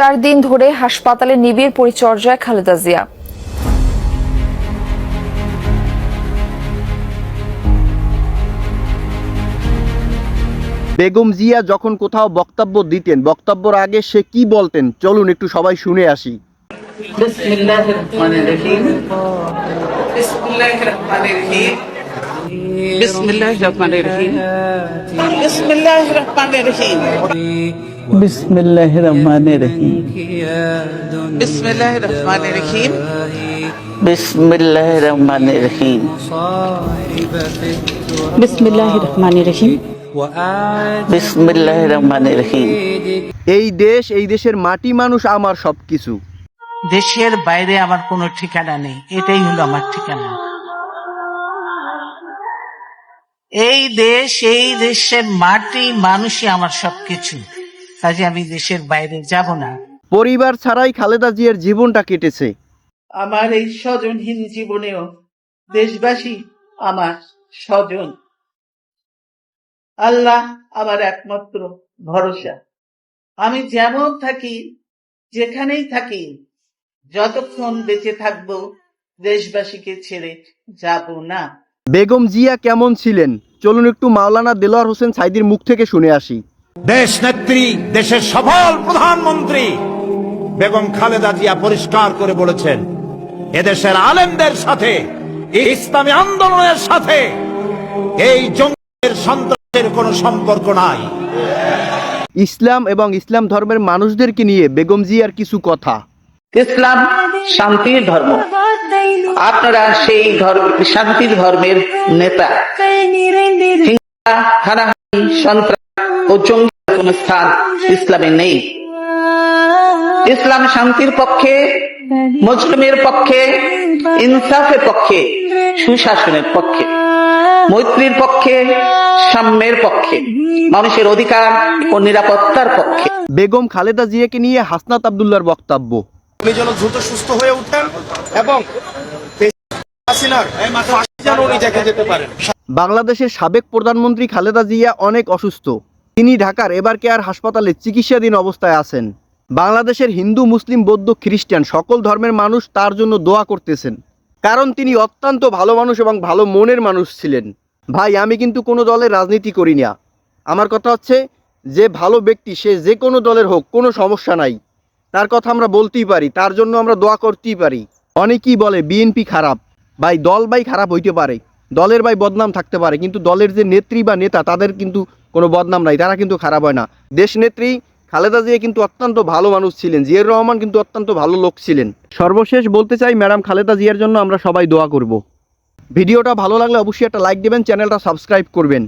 চার দিন ধরে হাসপাতালে নিবিড় পরিচর্যায় খালেদা জিয়া। বেগম জিয়া যখন কোথাও বক্তব্য দিতেন বক্তব্যর আগে সে কি বলতেন? চলুন একটু সবাই শুনে আসি। বিসমিল্লাহির রহমানির রহিম। বিসমিল্লাহির রহমানির রহিম। বিসমিল্লাহ রহমান রহিম। বিসমিল্লাহ রহমান الرحمن الرحيم بسم الله الرحمن الرحيم بسم الله الرحمن الرحيم এই দেশ এই দেশের মাটি মানুষ আমার সবকিছু। দেশের বাইরে আমার কোনো ঠিকানা নেই। এটাই হলো আমার ঠিকানা। এই দেশ এই দেশের মাটি মানুষই আমার সবকিছু। কাজে আমি দেশের বাইরে যাব না। পরিবার ছাড়াই খালেদা জিয়ার জীবনটা কেটেছে। আমার এই স্বজনহীন জীবনেও দেশবাসী আমার স্বজন। আল্লাহ আমার একমাত্র ভরসা। আমি যেমন থাকি যেখানেই থাকি যতক্ষণ বেঁচে থাকব দেশবাসীকে ছেড়ে যাব না। বেগম জিয়া কেমন ছিলেন? চলুন একটু মাওলানা দেলোয়ার হোসেন সাইদির মুখ থেকে শুনে আসি। দেশ নেত্রী দেশের সফল প্রধানমন্ত্রী। বেগম খালেদা জিয়া পরিষ্কার করে বলেছেন এদেশের আলেমদের সাথে ইসলামী আন্দোলনের সাথে এই জঙ্গের সন্ত্রাসের কোনো সম্পর্ক নাই। ইসলাম এবং ইসলাম ধর্মের মানুষদেরকে নিয়ে বেগম জিয়ার কিছু কথা। ইসলাম শান্তির ধর্ম। আপনারা সেই ধর্ম শান্তির ধর্মের নেতা। সন্ত্রাস ও জঙ্গির কোন স্থান ইসলামে নেই। ইসলাম শান্তির পক্ষে মুসলিমের পক্ষে ইনসাফের পক্ষে সুশাসনের পক্ষে মৈত্রীর পক্ষে সাম্যের পক্ষে মানুষের অধিকার ও নিরাপত্তার পক্ষে। বেগম খালেদা জিয়াকে নিয়ে হাসনাত আবদুল্লার বক্তব্য। উনি যেন দ্রুত সুস্থ হয়ে উঠেন এবং বাংলাদেশের সাবেক প্রধানমন্ত্রী খালেদা জিয়া অনেক অসুস্থ। তিনি ঢাকার এবার কেয়ার হাসপাতালে চিকিৎসাধীন অবস্থায় আছেন। বাংলাদেশের হিন্দু, মুসলিম, বৌদ্ধ, খ্রিস্টান সকল ধর্মের মানুষ তার জন্য দোয়া করতেছেন। কারণ তিনি অত্যন্ত ভালো মানুষ এবং ভালো মনের মানুষ ছিলেন। ভাই, আমি কিন্তু কোনো দলের রাজনীতি করি না। আমার কথা হচ্ছে, যে ভালো ব্যক্তি, সে যে কোনো দলের হোক, কোনো সমস্যা নাই। তার কথা আমরা বলতেই পারি, তার জন্য আমরা দোয়া করতেই পারি। অনেকেই বলে, বিএনপি খারাপ। ভাই, দল ভাই খারাপ হইতে পারে। দলের ভাই বদনাম থাকতে পারে, কিন্তু দলের যে নেত্রী বা নেতা, তাদের কিন্তু কোনো বদনাম নাই, তারা কিন্তু খারাপ হয় না। দেশনেত্রী খালেদা জিয়া কিন্তু অত্যন্ত ভালো মানুষ ছিলেন জিয়ার রহমান কিন্তু অত্যন্ত ভালো লোক ছিলেন। সর্বশেষ বলতে চাই, ম্যাডাম খালেদা জিয়ার জন্য আমরা সবাই দোয়া করব। ভিডিওটা ভালো লাগলে অবশ্যই একটা লাইক দেবেন, চ্যানেলটা সাবস্ক্রাইব করবেন।